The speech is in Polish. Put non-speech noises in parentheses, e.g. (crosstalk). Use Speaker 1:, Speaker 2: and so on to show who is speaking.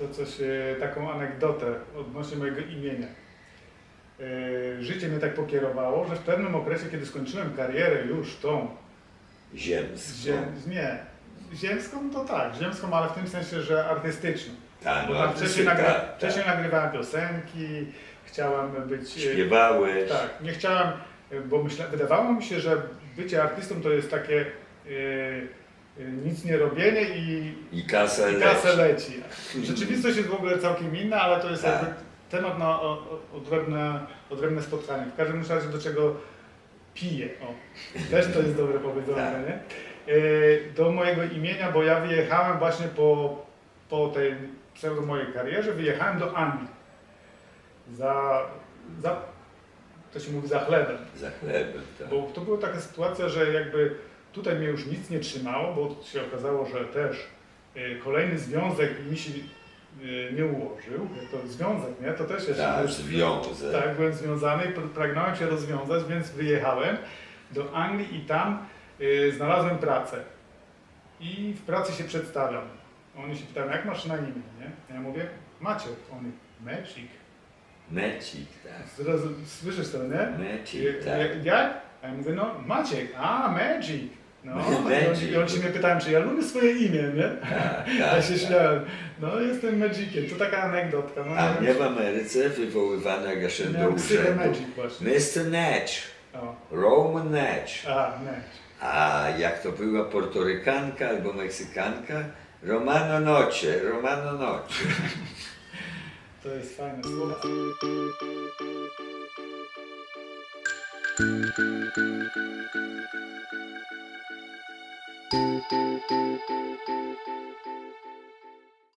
Speaker 1: to coś, taką anegdotę odnośnie mojego imienia. E, Życie mnie tak pokierowało, że w pewnym okresie, kiedy skończyłem karierę już tą
Speaker 2: Ziemską.
Speaker 1: ziem, nie, ziemską to tak, ziemską, ale w tym sensie, że artystyczną.
Speaker 2: Tak, no,
Speaker 1: tam wcześniej, nagry,
Speaker 2: tak,
Speaker 1: wcześniej
Speaker 2: tak.
Speaker 1: nagrywałem piosenki, chciałem być... e,
Speaker 2: Śpiewałeś.
Speaker 1: Tak, nie chciałem, e, bo myśla, wydawało mi się, że bycie artystą to jest takie e, nic nie robienie i,
Speaker 2: I kasa
Speaker 1: i kasę leci. Rzeczywistość jest w ogóle całkiem inna, ale to jest
Speaker 2: Tak.
Speaker 1: jakby temat na o- o- odrębne, odrębne spotkanie. W każdym razie do czego piję. O, też to jest dobre powiedzenie,
Speaker 2: Tak.
Speaker 1: nie? E, Do mojego imienia, bo ja wyjechałem właśnie po, po tej pseudo mojej karierze, wyjechałem do Anglii. Za, za, to się mówi za chlebem.
Speaker 2: Za chlebem, tak.
Speaker 1: Bo to była taka sytuacja, że jakby tutaj mnie już nic nie trzymało, bo się okazało, że też y, kolejny związek mi się y, nie ułożył. To związek, nie? To też jeszcze...
Speaker 2: Tak, związek.
Speaker 1: Tak, byłem związany i pragnąłem się rozwiązać, więc wyjechałem do Anglii i tam y, znalazłem pracę. I w pracy się przedstawiam. Oni się pytają, jak masz na imię, nie? Ja mówię, Maciek. Oni, Magic.
Speaker 2: Mecik, tak.
Speaker 1: Słyszysz to, nie?
Speaker 2: Mecik, tak.
Speaker 1: Jak? A ja mówię, no Maciek, a Magic. No, i oni,
Speaker 2: Magic.
Speaker 1: i oni się mnie pytają, czy ja lubię swoje imię, nie?
Speaker 2: tak, (laughs)
Speaker 1: Ja
Speaker 2: tak,
Speaker 1: się
Speaker 2: tak.
Speaker 1: śmiałem. No, jestem Magiciem. To taka anegdotka. No,
Speaker 2: A
Speaker 1: nie
Speaker 2: mnie w Ameryce wywoływano, ja szedłem do urzędu. Mr. Natch, Roman Natch.
Speaker 1: a, Magic.
Speaker 2: A jak to była Portorykanka albo Meksykanka? Romano Nocie, Romano Nocie. (laughs)
Speaker 1: To jest fajne słowo. トゥトゥト